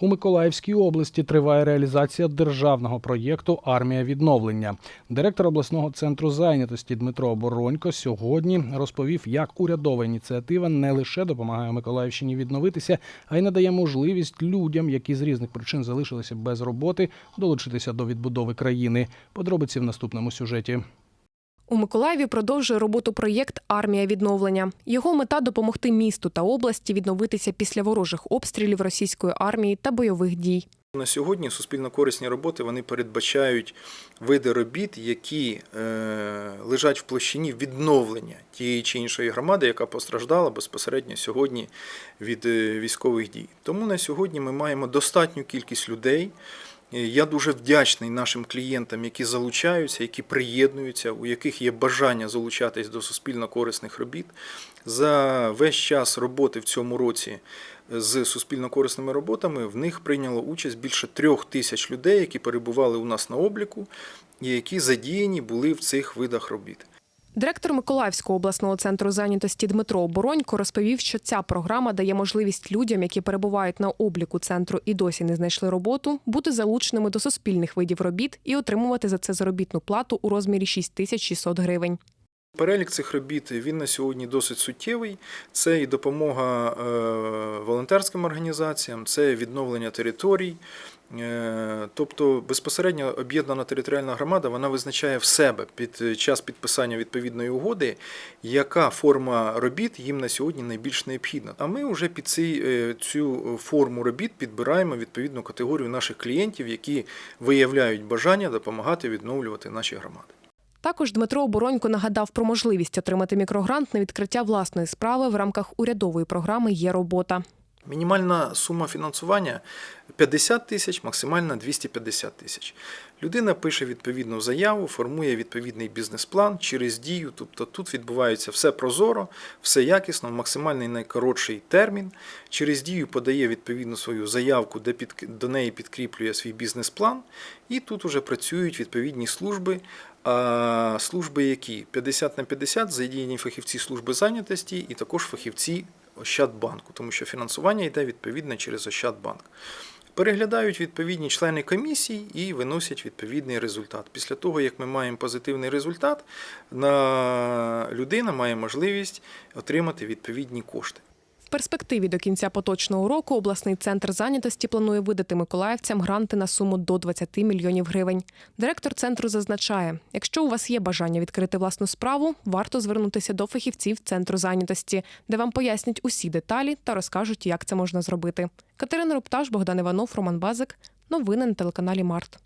У Миколаївській області триває реалізація державного проєкту Армія відновлення. Директор обласного центру зайнятості Дмитро Боронько сьогодні розповів, як урядова ініціатива не лише допомагає Миколаївщині відновитися, а й надає можливість людям, які з різних причин залишилися без роботи, долучитися до відбудови країни. Подробиці в наступному сюжеті. У Миколаєві продовжує роботу проєкт Армія відновлення. Його мета допомогти місту та області відновитися після ворожих обстрілів російської армії та бойових дій. На сьогодні суспільно-корисні роботи вони передбачають види робіт, які е, лежать в площині відновлення тієї чи іншої громади, яка постраждала безпосередньо сьогодні від е, військових дій. Тому на сьогодні ми маємо достатню кількість людей. Е, Я дуже вдячний нашим клієнтам, які залучаються, які приєднуються, у яких є бажання залучатись до суспільно-корисних робіт. За весь час роботи в цьому році з суспільно-корисними роботами в них прийняло участь більше трьох тисяч людей, які перебували у нас на обліку і які задіяні були в цих видах робіт. Директор Миколаївського обласного центру зайнятості Дмитро Оборонько розповів, що ця програма дає можливість людям, які перебувають на обліку центру і досі не знайшли роботу, бути залученими до суспільних видів робіт і отримувати за це заробітну плату у розмірі 6600 гривень. Перелік цих робіт він на сьогодні досить суттєвий. Це і допомога е, волонтерським організаціям, це відновлення територій. Е, Тобто безпосередньо об'єднана територіальна громада вона визначає в себе під час підписання відповідної угоди, яка форма робіт їм на сьогодні найбільш необхідна. А ми вже під е, цю форму робіт підбираємо відповідну категорію наших клієнтів, які виявляють бажання допомагати відновлювати наші громади. Також Дмитро Оборонько нагадав про можливість отримати мікрогрант на відкриття власної справи в рамках урядової програми Є робота. Мінімальна сума фінансування 50 тисяч, максимальна 250 тисяч. Людина пише відповідну заяву, формує відповідний бізнес-план через дію. Тобто тут відбувається все прозоро, все якісно, в максимальний найкоротший термін. Через дію подає відповідну свою заявку, де під, до неї підкріплює свій бізнес-план, і тут уже працюють відповідні служби. Служби, які 50 на 50 задіяні фахівці служби зайнятості і також фахівці Ощадбанку, тому що фінансування йде відповідно через Ощадбанк. Переглядають відповідні члени комісії і виносять відповідний результат. Після того, як ми маємо позитивний результат, людина має можливість отримати відповідні кошти. В перспективі до кінця поточного року обласний центр зайнятості планує видати миколаївцям гранти на суму до 20 мільйонів гривень. Директор центру зазначає, якщо у вас є бажання відкрити власну справу, варто звернутися до фахівців центру зайнятості, де вам пояснять усі деталі та розкажуть, як це можна зробити. Катерина Рупташ, Богдан Іванов, Роман Базик. Новини на телеканалі Март.